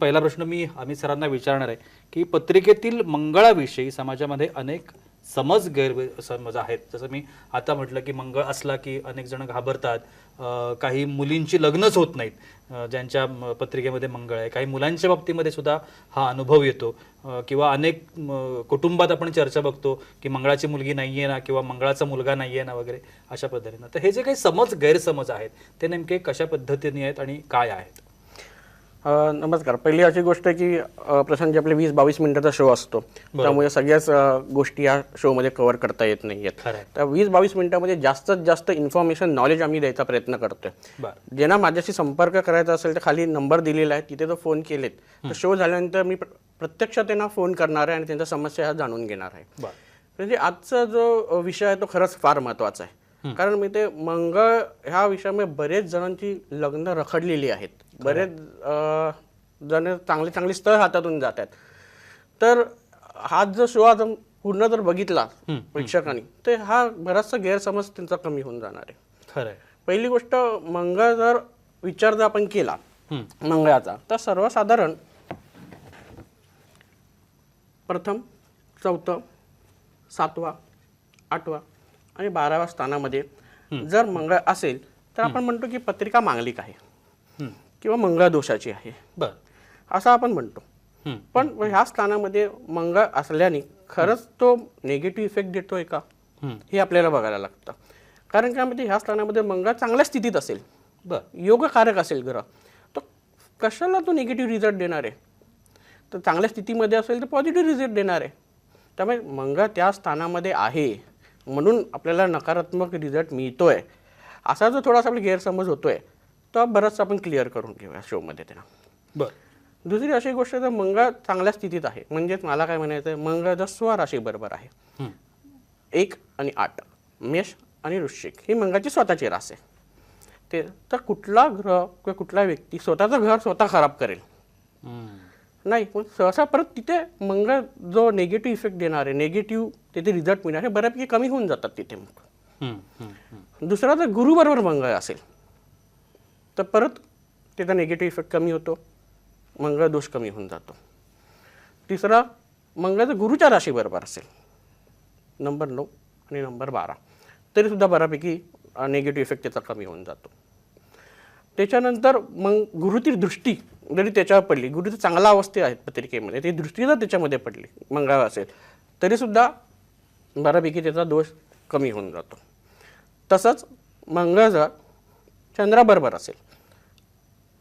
पहिला प्रश्न मी अमित सरांना विचारणार आहे की पत्रिकेतील मंगळाविषयी समाजामध्ये अनेक समज गैरसमज आहेत. जसं मी आता म्हटलं की मंगळ असला की अनेक जण घाबरतात काही मुलींची लग्नच होत नाहीत ज्यांच्या पत्रिकेमध्ये मंगळ आहे. काही मुलांच्या बाबतीमध्ये सुद्धा हा अनुभव येतो. किंवा अनेक कुटुंबात आपण चर्चा बघतो की मंगळाची मुलगी नाही आहे ना किंवा मंगळाचा मुलगा नाही आहे ना वगैरे अशा पद्धतीनं. तर हे जे काही समज गैरसमज आहेत ते नेमके कशा पद्धतीने आहेत आणि काय आहेत? नमस्कार. पहिली अशी गोष्ट आहे की अ, प्रशांतजी आपले वीस बावीस मिनिटाचा शो असतो. त्यामुळे सगळ्याच गोष्टी या शोमध्ये कव्हर करता येत नाही आहेत. तर वीस बावीस मिनिटामध्ये जास्तीत जास्त इन्फॉर्मेशन नॉलेज आम्ही द्यायचा प्रयत्न करतोय. ज्यांना माझ्याशी संपर्क करायचा असेल तर खाली नंबर दिलेला आहे. तिथे जर फोन केलेत. तर शो झाल्यानंतर मी प्र- प्रत्यक्ष त्यांना फोन करणार आहे आणि त्यांच्या समस्या ह्या जाणून घेणार आहे. म्हणजे आजचा जो विषय आहे तो खरंच फार महत्त्वाचा आहे. कारण मी ते मंगळ ह्या विषयामुळे बरेच जणांची लग्न रखडलेली आहेत. बरेच जण चांगले चांगले स्थळ हातातून जात आहेत तर हा जो शो आज पूर्ण जर बघितला प्रेक्षकांनी तर हा बराचसा गैरसमज त्यांचा कमी होऊन जाणार आहे. खरं पहिली गोष्ट मंगळ जर विचार जर आपण केला मंगळाचा तर सर्वसाधारण प्रथम चौथं सातवा आठवा आणि बाराव्या स्थानामध्ये जर मंगळ असेल तर आपण म्हणतो की पत्रिका मांगलिक आहे. किंवा मंगळ दोषाची आहे. बरं. असं आपण म्हणतो. पण ह्या स्थानामध्ये मंगळ असल्याने खरंच तो निगेटिव्ह इफेक्ट देतोय का? हं. हे आपल्याला बघायला लागतं. कारण काय म्हणजे ह्या स्थानामध्ये मंगळ चांगल्या स्थितीत असेल. बरं. योगकारक असेल ग्रह. तर कशाला तो निगेटिव्ह रिझल्ट देणार आहे? तर चांगल्या स्थितीमध्ये असेल तर पॉझिटिव्ह रिझल्ट देणार आहे. त्यामुळे मंगळ त्या स्थानामध्ये आहे म्हणून आपल्याला नकारात्मक रिझल्ट मिळतोय. असा जो थोडासा आपला गैरसमज होतोय तो बराचसा आपण क्लिअर करून घेऊया शोमध्ये त्यांना. बरं. दुसरी अशी गोष्ट तर मंगळ चांगल्या स्थितीत आहे. म्हणजेच मला काय म्हणायचं आहे मंगळ जर स्वराशी बरोबर आहे. एक आणि आठ मेष आणि वृश्चिक ही मंगळाची स्वतःची रास आहे. ते तर कुठला ग्रह किंवा कुठला व्यक्ती स्वतःचं घर स्वतः खराब करेल. नाही पण सहसा परत तिथे मंगळ जो निगेटिव्ह इफेक्ट देणार आहे निगेटिव्ह तिथे रिझल्ट मिळणार हे बऱ्यापैकी कमी होऊन जातात तिथे मग. दुसरा जर गुरुबरोबर मंगळ असेल तर परत त्याचा निगेटिव्ह इफेक्ट कमी होतो मंगळ दोष कमी होऊन जातो. तिसरा मंगळाचा गुरुच्या गुरुच्या राशीबरोबर असेल. नंबर नऊ आणि नंबर बारा. तरीसुद्धा बऱ्यापैकी निगेटिव्ह इफेक्ट त्याचा कमी होऊन जातो. त्याच्यानंतर मग गुरुची दृष्टी जरी त्याच्यावर पडली गुरुची चांगला अवस्थे आहेत पत्रिकेमध्ये ती दृष्टी जर त्याच्यामध्ये पडली मंगळावर असेल तरीसुद्धा बऱ्यापैकी त्याचा दोष कमी होऊन जातो. तसंच मंगळ जर चंद्राबरोबर असेल.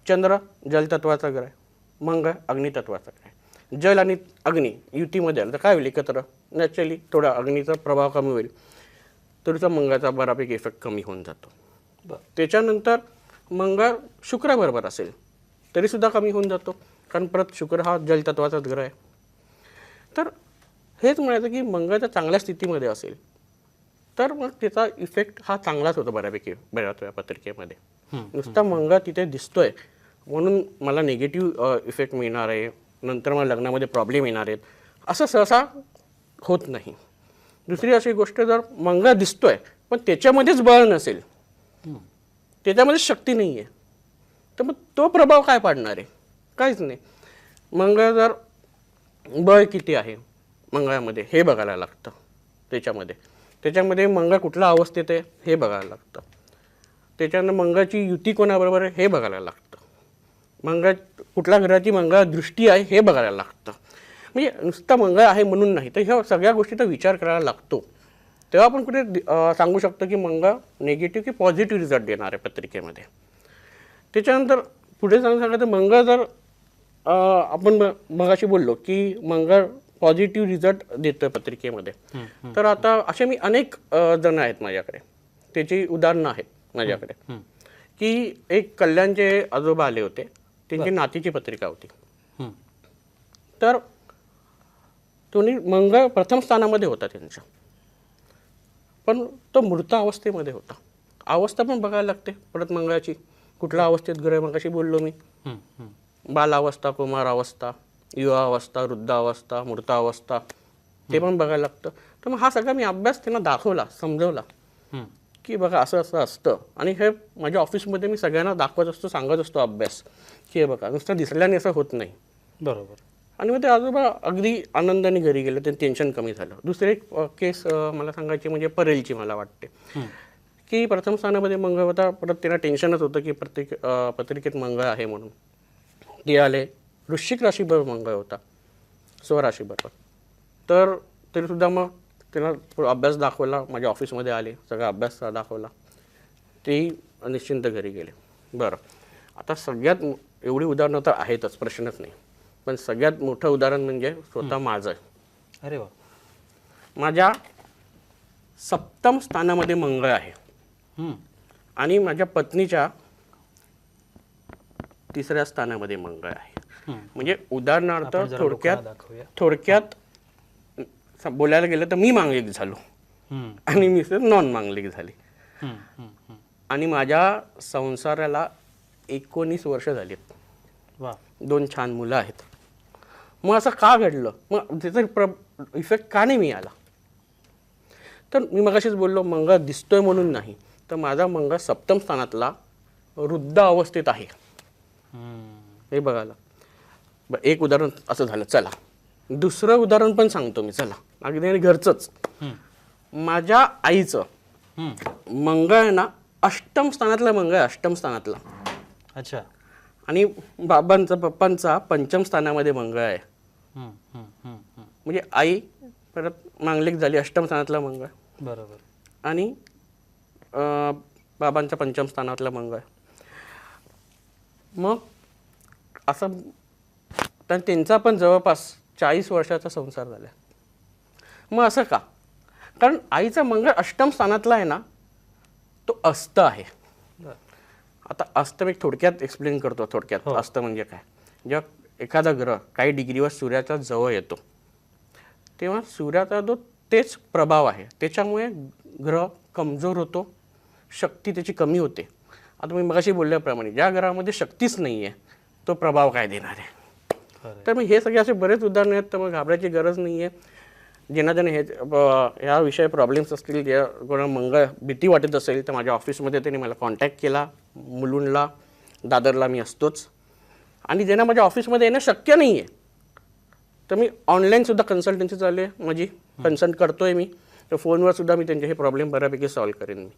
चंद्र जलतत्वाचा ग्रह आहे मंगळ अग्नितत्वाचा ग्रह. आहे जल आणि अग्नी युतीमध्ये आलं तर काय होईल एकत्र? नॅचरली थोडा अग्नीचा प्रभाव कमी होईल. तरीचा मंगळाचा बऱ्यापैकी इफेक्ट कमी होऊन जातो. बरं. त्याच्यानंतर मंगळ शुक्राबरोबर असेल तरीसुद्धा कमी होऊन जातो. कारण परत शुक्र हा जलतत्वाचाच ग्रह आहे. तर हेच म्हणायचं की मंगळ जर चांगल्या स्थितीमध्ये असेल तर मग त्याचा इफेक्ट हा चांगलाच होतो बऱ्यापैकी बऱ्याच वेळा पत्रिकेमध्ये नुसता मंगळ तिथे दिसतोय. म्हणून मला निगेटिव्ह इफेक्ट मिळणार आहे. नंतर मला लग्नामध्ये प्रॉब्लेम येणार आहेत. असं सहसा होत नाही. दुसरी अशी गोष्ट जर मंगळ दिसतोय पण त्याच्यामध्येच बळ नसेल त्याच्यामध्ये शक्ती नाही आहे तर मग तो प्रभाव काय पाडणार आहे? काहीच नाही. मंगळ जर बळ किती आहे मंगळामध्ये हे बघायला लागतं त्याच्यामध्ये. त्याच्यामध्ये मंगळ कुठल्या अवस्थेत आहे हे बघायला लागतं. त्याच्यानं मंगळाची युती कोणाबरोबर आहे हे बघायला लागतं. मंगळ कुठल्या ग्रहाची मंगळ दृष्टी आहे हे बघायला लागतं. म्हणजे नुसता मंगळ आहे म्हणून नाही तर ह्या सगळ्या गोष्टीचा विचार करायला लागतो. तेव्हा आपण कुठे सांगू शकतो की मंगळ निगेटिव्ह की पॉझिटिव्ह रिझल्ट देणार आहे पत्रिकेमध्ये. त्याच्यानंतर पुढे सांगू सांगा तर मंगळ जर आपण म- मगाशी बोललो की मंगळ पॉझिटिव्ह रिझल्ट देतोय पत्रिकेमध्ये. तर आता असे मी अनेक जण आहेत माझ्याकडे. त्याची उदाहरणं आहेत माझ्याकडे. की एक कल्याणचे आजोबा आले होते. त्यांची नातीची पत्रिका होती. तर तुम्ही मंगळ प्रथम स्थानामध्ये होता त्यांच्या पण तो मृत अवस्थेमध्ये होता. अवस्था पण बघायला लागते. परत मंगळाची कुठल्या अवस्थेत ग्रह मगाशी बोललो मी. बालावस्था कुमार अवस्था. युवा अवस्था वृद्ध अवस्था मृत अवस्था ते पण बघायला लागतं. तर मग हा सगळा मी अभ्यास त्यांना दाखवला समजवला. की बघा असं असं असतं. आणि हे माझ्या ऑफिसमध्ये मी सगळ्यांना दाखवत असतो सांगत असतो अभ्यास. की हे बघा नुसतं दिसल्याने असं होत नाही. बरोबर. आणि मग ते आजोबा अगदी आनंदाने घरी गेले ते टेन्शन कमी झालं. दुसरी एक केस मला सांगायची म्हणजे परेलची मला वाटते. की प्रथम स्थानामध्ये मंगळ होता परत त्यांना टेन्शनच होतं की प्रत्येक पत्रिकेत मंगळ आहे म्हणून. ते आले. वृश्चिक राशीबरोबर मंगळ होता स्वराशीबरोबर तर तरीसुद्धा मग त्यांना अभ्यास दाखवला माझ्या ऑफिसमध्ये आले सगळा अभ्यास दाखवला. तेही निश्चिंत घरी गेले. बरं. आता सगळ्यात एवढी उदाहरणं तर आहेतच प्रश्नच नाही. पण सगळ्यात मोठं उदाहरण म्हणजे स्वतः माझं. आहे अरे वा. माझ्या सप्तम स्थानामध्ये मंगळ आहे. आणि माझ्या पत्नीच्या तिसऱ्या स्थानामध्ये मंगळ आहे. म्हणजे उदाहरणार्थ थोडक्यात थोडक्यात बोलायला गेलं तर मी मांगलिक झालो. आणि मिसेस नॉन मांगलिक झाली. आणि माझ्या संसाराला एकोणीस वर्ष झालीत वा. दोन छान मुलं आहेत. मग असं का घडलं? मग त्याचा प्र इफेक्ट का नाही मी आला तर मी मगाशीच बोललो मंगळ दिसतोय म्हणून नाही तर माझा मंगळ सप्तम स्थानातला वृद्ध अवस्थेत आहे. हे बघायला. बरं एक उदाहरण असं झालं चला. दुसरं उदाहरण पण सांगतो मी चला. अगदी घरचंच. हम्म. माझ्या आईचं. मंगळ आहे ना अष्टम स्थानातला मंगळ आहे, अष्टम स्थानातला. अच्छा. आणि बाबांचा पप्पांचा पंचम स्थानामध्ये मंगळ आहे. म्हणजे आई परत मांगलिक झाली अष्टम स्थानातला मंगळ बरोबर. आणि बाबांच्या पंचम स्थानातला मंगळ मग असं तर त्यांचा पण जवळपास चाळीस वर्षाचा संसार झाला. मग असं का? कारण आईचा मंगळ अष्टम स्थानातला आहे ना तो अस्त आहे. आता अस्त मी थोडक्यात एक्सप्लेन करतो थोडक्यात. हो. अस्त म्हणजे काय? जेव्हा एखादा ग्रह काही डिग्रीवर सूर्याच्या जवळ येतो तेव्हा सूर्याचा जो तेच प्रभाव आहे. त्याच्यामुळे ग्रह कमजोर होतो शक्ती त्याची कमी होते. आता मी मगाशी बोलल्याप्रमाणे ज्या ग्रहामध्ये शक्तीच नाही आहे तो प्रभाव काय देणार आहे? तर मग हे सगळे असे बरेच उदाहरणं आहेत तर मग घाबरायची गरज नाही आहे ज्यांना ज्यांना हे ह्या विषय प्रॉब्लेम्स असतील ज्या कोणा मंगळ भीती वाटत असेल तर माझ्या ऑफिसमध्ये त्यांनी मला कॉन्टॅक्ट केला मुलुंडला दादरला मी असतोच. आणि ज्यांना माझ्या ऑफिसमध्ये येणं शक्य नाही आहे तर मी ऑनलाईनसुद्धा कन्सल्टन्सी चालू आहे. माझी कन्सल्ट करतो आहे मी. तर फोनवर सुद्धा मी त्यांचे हे प्रॉब्लेम बऱ्यापैकी सॉल्व्ह करेन मी.